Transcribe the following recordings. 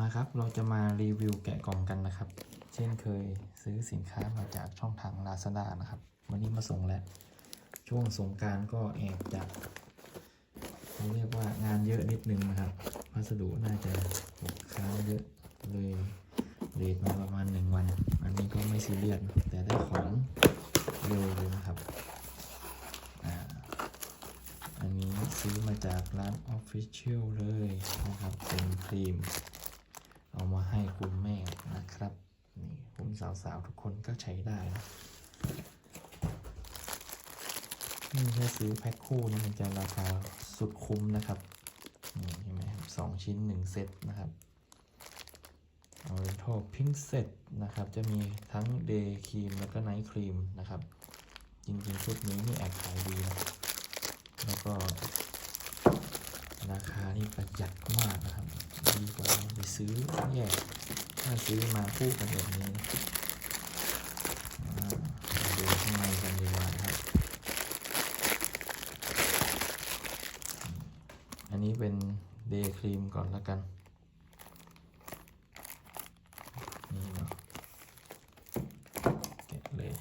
มาครับ เราจะมารีวิวแกะกล่องกันนะครับ เช่นเคยซื้อสินค้ามาจากช่องทาง Lazada นะครับ วันนี้มาส่งแล้ว ช่วงสงการก็แอบจะเรียกว่างานเยอะนิดนึงนะครับ พัสดุน่าจะค้างเยอะเลยเลทมาประมาณหนึ่งวัน อันนี้ก็ไม่ซีเรียสแต่ได้ของเร็วเลยนะครับอันนี้ซื้อมาจากร้าน Official เลยนะครับ เป็นครีม เอามาให้คุณแม่นะครับ นี่คุณสาวๆทุกคนก็ใช้ได้นะนี่ถ้าซื้อแพ็คคู่นี่มันจะราคาสุดคุ้มนะครับนี่เห็นไหมครับสองชิ้นหนึ่งเซตนะครับ Oriental Pink Set นะครับ จะมีทั้ง Day Cream แล้วก็ Night Cream นะครับ จริงๆชุดนี้นี่แอบขายดีนะแล้วก็ราคานี่ประหยัดมากนะครับ ดีกว่าไปซื้อแยกถ้าซื้อมาคู่กันแบบนี้มาดูข้างในกันดีกว่าครับ อันนี้เป็นเดย์ครีมก่อนแล้วกันเนาะแกะเลย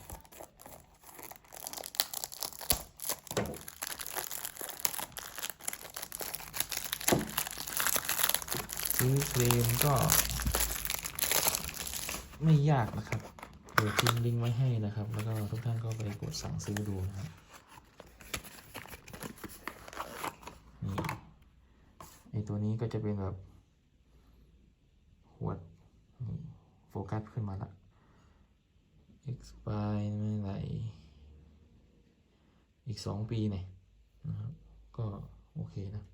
ซื้อครีมก็ ไม่ยากนะครับเดี๋ยวทิ้งลิงก์ไว้ให้นะครับ แล้วก็ทุกท่านก็ไปกดสั่งซื้อดูนะครับนี่ไอตัวนี้ก็จะเป็นแบบหัวดนี่โฟกัสขึ้นมาละ expire เมื่อไหร่อีกสองปีเนี่ยนะครับ ก็โอเคนะ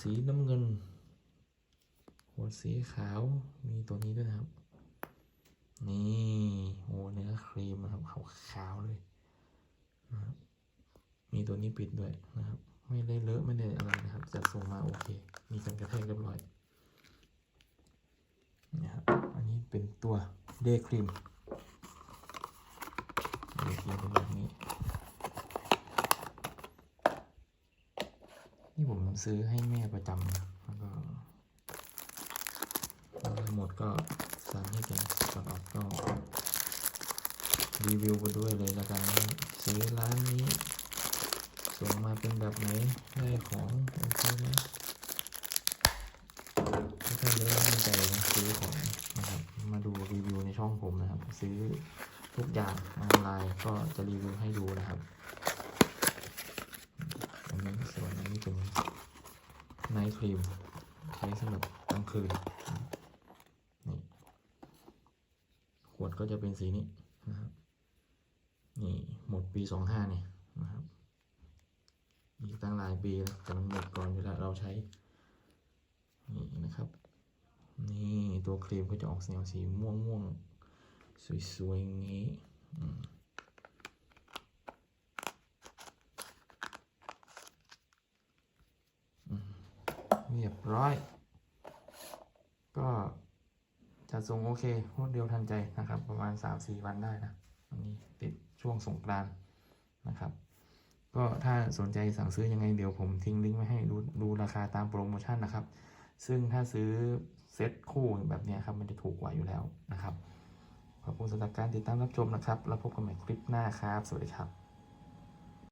สีน้ำเงิน หัวสีขาวมีตัวนี้ด้วยนะครับ นี่โหเนื้อครีมนะครับขาวๆเลยนะครับมีตัวนี้ปิดด้วยนะครับ ไม่ได้เลอะไม่ได้อะไรนะครับจัดส่งมาโอเค มีกันกระแทกเรียบร้อยนี่ครับอันนี้เป็นตัวเดย์ครีมเดย์ครีมเป็นแบบนี้ นี่ผมซื้อให้แม่ประจำนะแล้วก็หมดก็สั่งให้แกก่อนออกก็รีวิวไปด้วยเลยล้วกันซื้อร้านนี้ส่งมาเป็นแบบไหนได้ของโอเคไหมถ้าท่านจะได้มั่นใจซื้อของนะครับมาดูรีวิวในช่องผมนะครับ ซื้อทุกอย่างออนไลน์ก็จะรีวิวให้ดูนะครับ อันนี้ส่วนอันนี้เป็นไน ท์ครีมใช้สำหรับกลางคืนนี่ขวดก็จะเป็นสีนี้นะครับนี่หมดปีสองห้าเนี่ยนะครับอีกตั้งหลายปีแล้วแต่มันหมดก่อนเวลาเราใช้นี่นะครับ นี่ตัวครีมก็จะออกแนวสีม่วงม่วงๆสวยๆอย่างนี้ เรียบร้อย ก็จะส่งโอเครวดเดียวทันใจนะครับ ประมาณ 3-4 วันได้นะวันนี้ติดช่วงสงกรานนะครับ ก็ถ้าสนใจสั่งซื้อยังไงเดี๋ยวผมทิ้งลิงก์ไว้ให้ดูดูราคาตามโปรโมชั่นนะครับ ซึ่งถ้าซื้อเซ็ตคู่แบบนี้ครับมันจะถูกกว่าอยู่แล้วนะครับขอบคุณสำหรับการติดตามรับชมนะครับ แล้วพบกันใหม่คลิปหน้าครับ สวัสดีครับ